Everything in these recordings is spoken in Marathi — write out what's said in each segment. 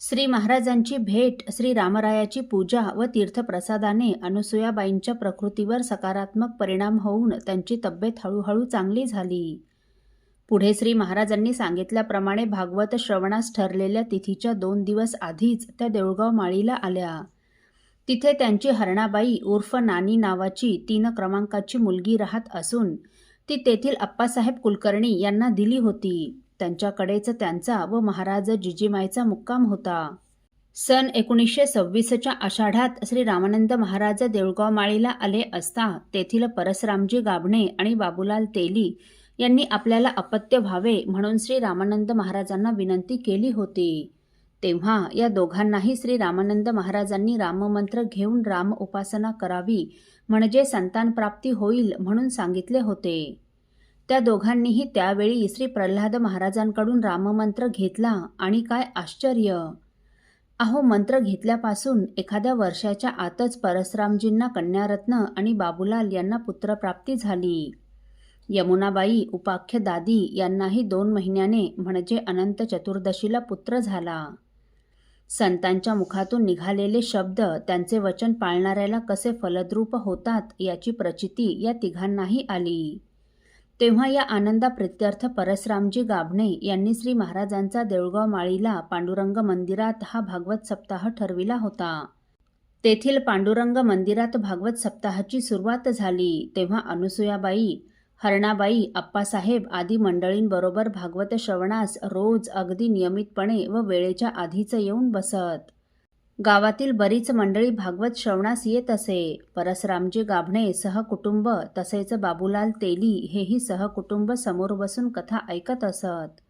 श्री महाराजांची भेट श्री रामरायाची पूजा व तीर्थप्रसादाने अनुसूयाबाईंच्या प्रकृतीवर सकारात्मक परिणाम होऊन त्यांची तब्येत हळूहळू चांगली झाली. पुढे श्री महाराजांनी सांगितल्याप्रमाणे भागवत श्रवणास ठरलेल्या तिथीच्या दोन दिवस आधीच त्या देऊळगाव माळीला आल्या. तिथे त्यांची हरणाबाई उर्फ नानी नावाची तीन क्रमांकाची मुलगी राहत असून ती तेथील अप्पासाहेब कुलकर्णी यांना दिली होती. त्यांच्याकडेच त्यांचा व महाराज जिजीमायचा मुक्काम होता. सन एकोणीसशे सव्वीसच्या आषाढात श्री रामानंद महाराज देऊळगाव माळीला आले असता तेथील परसरामजी गाभणे आणि बाबूलाल तेली यांनी आपल्याला अपत्य व्हावे म्हणून श्री रामानंद महाराजांना विनंती केली होती. तेव्हा या दोघांनाही श्री रामानंद महाराजांनी राममंत्र घेऊन राम उपासना करावी म्हणजे संतान प्राप्ती होईल म्हणून सांगितले होते. त्या दोघांनीही त्यावेळी श्री प्रल्हाद महाराजांकडून राममंत्र घेतला आणि काय आश्चर्य! अहो मंत्र घेतल्यापासून एखाद्या वर्षाच्या आतच परसरामजींना कन्यारत्न आणि बाबूलाल यांना पुत्रप्राप्ती झाली. यमुनाबाई उपाख्य दादी यांनाही दोन महिन्याने म्हणजे अनंत चतुर्दशीला पुत्र झाला. संतांच्या मुखातून निघालेले शब्द त्यांचे वचन पाळणाऱ्याला कसे फलद्रूप होतात याची प्रचिती या तिघांनाही आली. तेव्हा या आनंदा आनंदाप्रित्यर्थ परसरामजी गाभणे यांनी श्री महाराजांचा देऊळगाव माळीला पांडुरंग मंदिरात हा भागवत सप्ताह ठरविला होता. तेथील पांडुरंग मंदिरात भागवत सप्ताहाची सुरुवात झाली. तेव्हा अनुसूयाबाई हरणाबाई अप्पासाहेब आदी मंडळींबरोबर भागवत श्रवणास रोज अगदी नियमितपणे व वेळेच्या आधीच येऊन बसत. गावातील बरीच मंडळी भागवत श्रवणास येत असे. परसरामजी गाभणे सहकुटुंब तसेच बाबूलाल तेली हेही सहकुटुंब समोर बसून कथा ऐकत असत.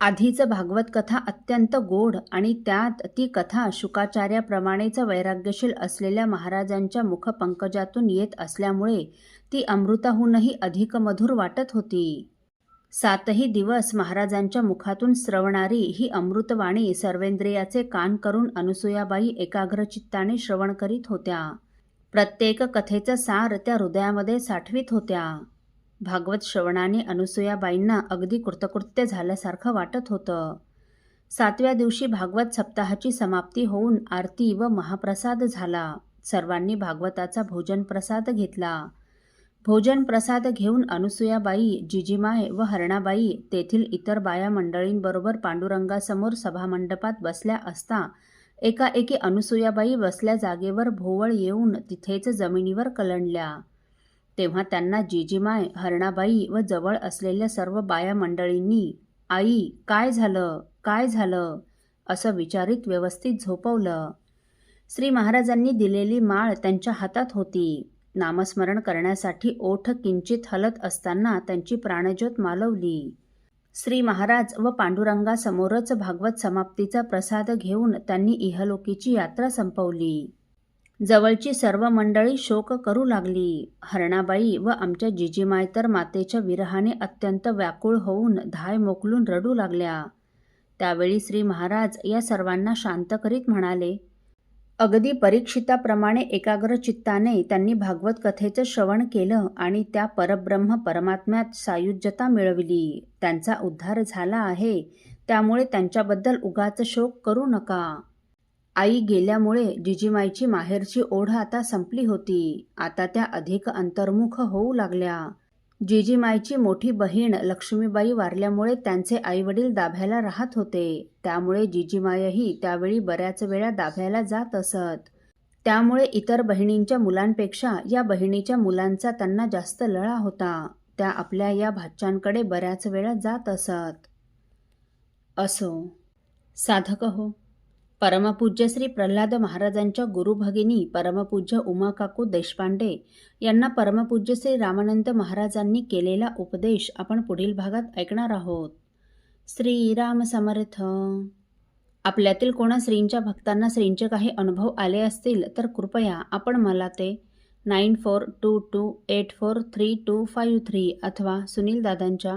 आधीच भागवत कथा अत्यंत गोड आणि त्यात ती कथा शुकाचार्याप्रमाणेच वैराग्यशील असलेल्या महाराजांच्या मुखपंकजातून येत असल्यामुळे ती अमृताहूनही अधिक मधुर वाटत होती. सातही दिवस महाराजांच्या मुखातून श्रवणारी ही अमृतवाणी सर्वेंद्रियाचे कान करून अनुसूयाबाई एकाग्रचित्ताने श्रवण करीत होत्या. प्रत्येक कथेचं सार त्या हृदयामध्ये साठवीत होत्या. भागवत श्रवणाने अनुसूयाबाईंना अगदी कृतकृत्य झाल्यासारखं वाटत होतं. सातव्या दिवशी भागवत सप्ताहाची समाप्ती होऊन आरती व महाप्रसाद झाला. सर्वांनी भागवताचा भोजन प्रसाद घेतला. भोजन प्रसाद घेऊन अनुसूयाबाई जिजीमाय व हरणाबाई तेथील इतर बाया मंडळींबरोबर पांडुरंगासमोर सभामंडपात बसल्या असता एकाएकी अनुसूयाबाई बसल्या जागेवर भोवळ येऊन तिथेच जमिनीवर कलंडल्या. तेव्हा त्यांना जिजीमाय हरणाबाई व जवळ असलेल्या सर्व बाया मंडळींनी आई काय झालं? काय झालं? असं विचारित व्यवस्थित झोपवलं. श्री महाराजांनी दिलेली माळ त्यांच्या हातात होती. नामस्मरण करण्यासाठी ओठ किंचित हलत असताना त्यांची प्राणज्योत मालवली. श्री महाराज व पांडुरंगासमोरच भागवत समाप्तीचा प्रसाद घेऊन त्यांनी इहलोकीची यात्रा संपवली. जवळची सर्व मंडळी शोक करू लागली. हरणाबाई व आमच्या जिजीमाय तर मातेच्या विरहाने अत्यंत व्याकुळ होऊन धाय मोकलून रडू लागल्या. त्यावेळी श्री महाराज या सर्वांना शांत करीत म्हणाले अगदी परीक्षिताप्रमाणे एकाग्र चित्ताने त्यांनी भागवत कथेचं श्रवण केलं आणि त्या परब्रह्म परमात्म्यात सायुज्यता मिळवली. त्यांचा उद्धार झाला आहे. त्यामुळे त्यांच्याबद्दल उगाच शोक करू नका. आई गेल्यामुळे जिजीमाईची माहेरची ओढ आता संपली होती. आता त्या अधिक अंतर्मुख होऊ लागल्या. जिजीमाईची मोठी बहीण लक्ष्मीबाई वारल्यामुळे त्यांचे आईवडील दाभ्याला राहत होते. त्यामुळे जिजीमायही त्यावेळी बऱ्याच वेळा दाभ्याला जात असत. त्यामुळे इतर बहिणींच्या मुलांपेक्षा या बहिणीच्या मुलांचा त्यांना जास्त लळा होता. त्या आपल्या या भाच्यांकडे बऱ्याच वेळा जात असत. असो. साधक हो. परमपूज्य श्री प्रल्हाद महाराजांच्या गुरुभगिनी परमपूज्य उमा काकू देशपांडे यांना परमपूज्य श्री रामानंद महाराजांनी केलेला उपदेश आपण पुढील भागात ऐकणार आहोत. श्रीराम समर्थ. आपल्यातील कोणा श्रींच्या भक्तांना श्रींचे काही अनुभव आले असतील तर कृपया आपण मला ते nine four two two eight four three two five three अथवा सुनील दादांच्या